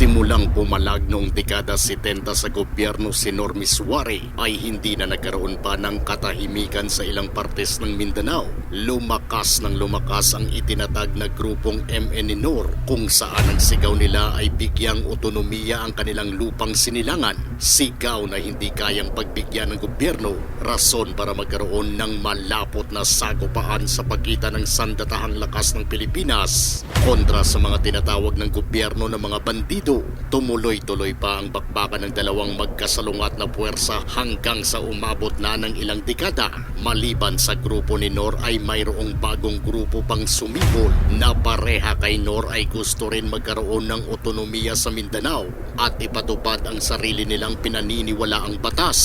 Simulang pumalag noong dekada 70 sa gobyerno si Normi Suare ay hindi na nagkaroon pa ng katahimikan sa ilang partes ng Mindanao. Lumakas ng lumakas ang itinatag na grupong MN Nor kung saan ang sigaw nila ay bigyang otonomiya ang kanilang lupang sinilangan. Sigaw na hindi kayang pagbigyan ng gobyerno, rason para magkaroon ng malapot na sagupaan sa pagitan ng sandatahang lakas ng Pilipinas kontra sa mga tinatawag ng gobyerno ng mga bandido. Tumuloy-tuloy pa ang bakbakan ng dalawang magkasalungat na puwersa hanggang sa umabot na ng ilang dekada. Maliban sa grupo ni Nor ay mayroong bagong grupo pang sumibol na pareha kay Nor ay gusto rin magkaroon ng otonomiya sa Mindanao at ipatupad ang sarili nilang pinaniniwalaang batas.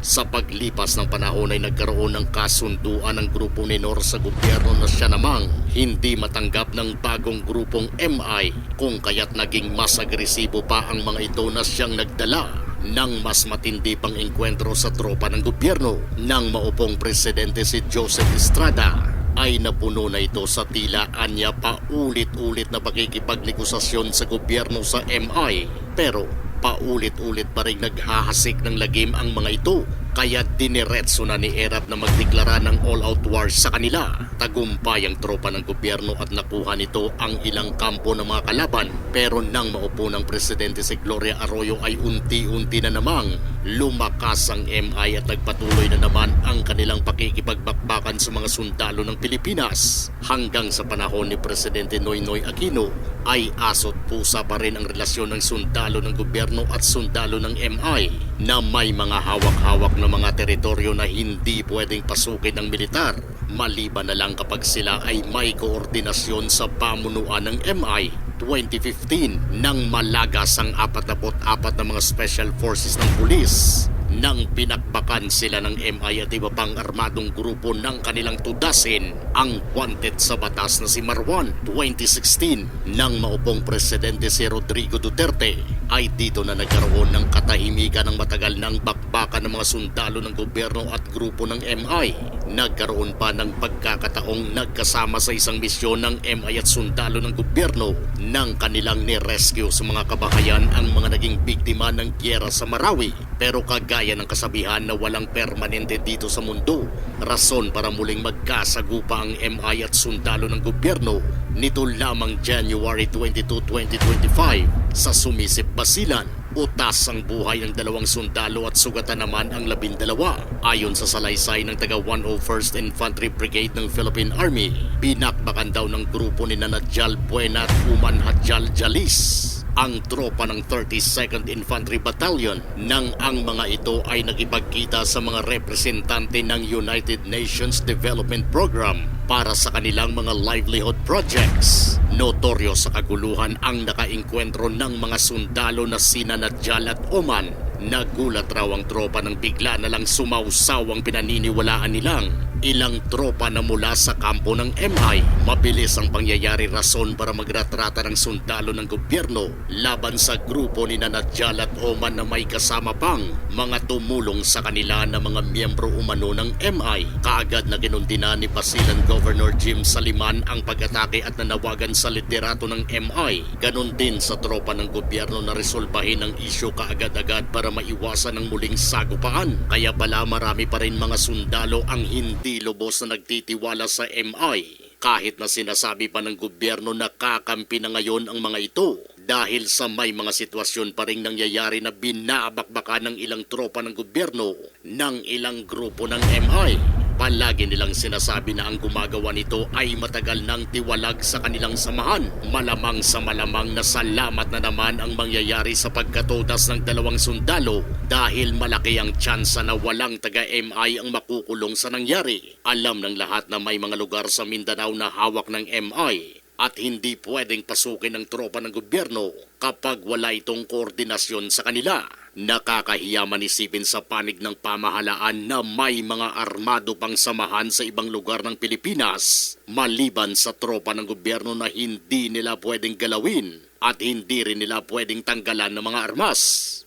Sa paglipas ng panahon ay nagkaroon ng kasunduan ng grupo ni Nor sa gobyerno na siya namang hindi matanggap ng bagong grupong MI kung kaya't naging mas agresibo pa ang mga ito na siyang nagdala ng mas matindi pang engkwentro sa tropa ng gobyerno ng maupong presidente si Joseph Estrada ay napuno na ito sa tila anya pa ulit-ulit na pakikipagnegosasyon sa gobyerno sa MI pero paulit-ulit pa rin naghahasik ng lagim ang mga ito kaya diniretso na ni Erap na magdeklara ng all-out war sa kanila. Tagumpay ang tropa ng gobyerno at nakuha nito ang ilang kampo ng mga kalaban pero nang maupo ng presidente si Gloria Arroyo ay unti-unti na namang lumakas ang MI at nagpatuloy na naman ang kanilang pakikipagbakbakan sa mga sundalo ng Pilipinas. Hanggang sa panahon ni Presidente Noynoy Aquino ay asot pusa pa rin ang relasyon ng sundalo ng gobyerno at sundalo ng MI na may mga hawak-hawak na mga teritoryo na hindi pwedeng pasukin ng militar maliban na lang kapag sila ay may koordinasyon sa pamunuan ng MI 2015 nang malagas ang 44 na mga special forces ng pulis nang pinakbakan sila ng MI at iba pang armadong grupo ng kanilang tudasin ang wanted sa batas na si Marwan 2016 nang maupong presidente si Rodrigo Duterte ay dito na nagkaroon ng katahimikan ng matagal ng bakbakan ng mga sundalo ng gobyerno at grupo ng MI. Nagkaroon pa ng pagkakataong nagkasama sa isang misyon ng MI at sundalo ng gobyerno nang kanilang ni-rescue sa mga kabahayan ang mga naging biktima ng gyera sa Marawi. Pero kagaya ng kasabihan na walang permanente dito sa mundo, rason para muling magkasagupa ang MI at sundalo ng gobyerno nito lamang January 22, 2025 sa Sumisip Basilan. Utas ang buhay ng dalawang sundalo at sugatan naman ang labindalawa. Ayon sa salaysay ng taga 101st Infantry Brigade ng Philippine Army, binakbakan daw ng grupo ni Nanadjal Buena at Uman Hadjal Jalis ang tropa ng 32nd Infantry Battalion nang ang mga ito ay nagipagkita sa mga representante ng United Nations Development Program para sa kanilang mga livelihood projects. Notoryo sa kaguluhan ang nakainkwentro ng mga sundalo na sina Nadjal at Oman. Nagulat raw ang tropa ng bigla na lang sumausaw ang pinaniniwalaan nilang ilang tropa na mula sa kampo ng MI. Mabilis ang pangyayari rason para magratrata ng sundalo ng gobyerno laban sa grupo ni Nanadjal at Oman na may kasama pang mga tumulong sa kanila na mga miyembro umano ng MI. Kaagad na kinundina ni Basilan Governor Jim Saliman ang pag-atake at nanawagan sa liderato ng MI. Ganon din sa tropa ng gobyerno na resolbahin ang isyo kaagad-agad para maiwasan ang muling sagupaan. Kaya pala marami pa rin mga sundalo ang hindi lubos na nagtitiwala sa MI. Kahit na sinasabi pa ng gobyerno na kakampi na ngayon ang mga ito dahil sa may mga sitwasyon pa rin nangyayari na binabakbakan ng ilang tropa ng gobyerno ng ilang grupo ng MI. Palagi nilang sinasabi na ang gumagawa nito ay matagal nang tiwalag sa kanilang samahan. Malamang sa malamang na salamat na naman ang mangyayari sa pagkatodas ng dalawang sundalo dahil malaki ang tsansa na walang taga-MI ang makukulong sa nangyari. Alam ng lahat na may mga lugar sa Mindanao na hawak ng MI at hindi pwedeng pasukin ng tropa ng gobyerno kapag wala itong koordinasyon sa kanila. Nakakahiya manisipin sa panig ng pamahalaan na may mga armado pang samahan sa ibang lugar ng Pilipinas. Maliban sa tropa ng gobyerno na hindi nila pwedeng galawin at hindi rin nila pwedeng tanggalan ng mga armas.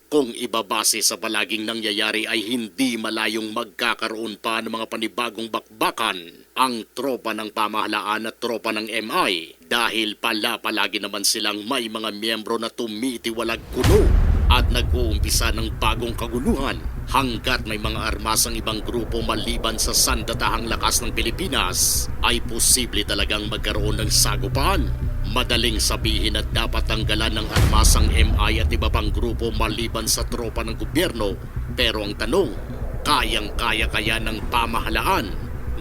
Kung ibabase sa palaging nangyayari ay hindi malayong magkakaroon pa ng mga panibagong bakbakan ang tropa ng pamahalaan at tropa ng MI dahil pala palagi naman silang may mga miyembro na tumitiwalag kuno at nag-uumpisa ng bagong kaguluhan hanggat may mga armas ang ibang grupo maliban sa sandatahang lakas ng Pilipinas ay posible talagang magkaroon ng sagupaan. Madaling sabihin at dapat tanggalan ng armas ang MI at iba pang grupo maliban sa tropa ng gobyerno pero ang tanong, kayang-kaya kaya ng pamahalaan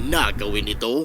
na gawin ito?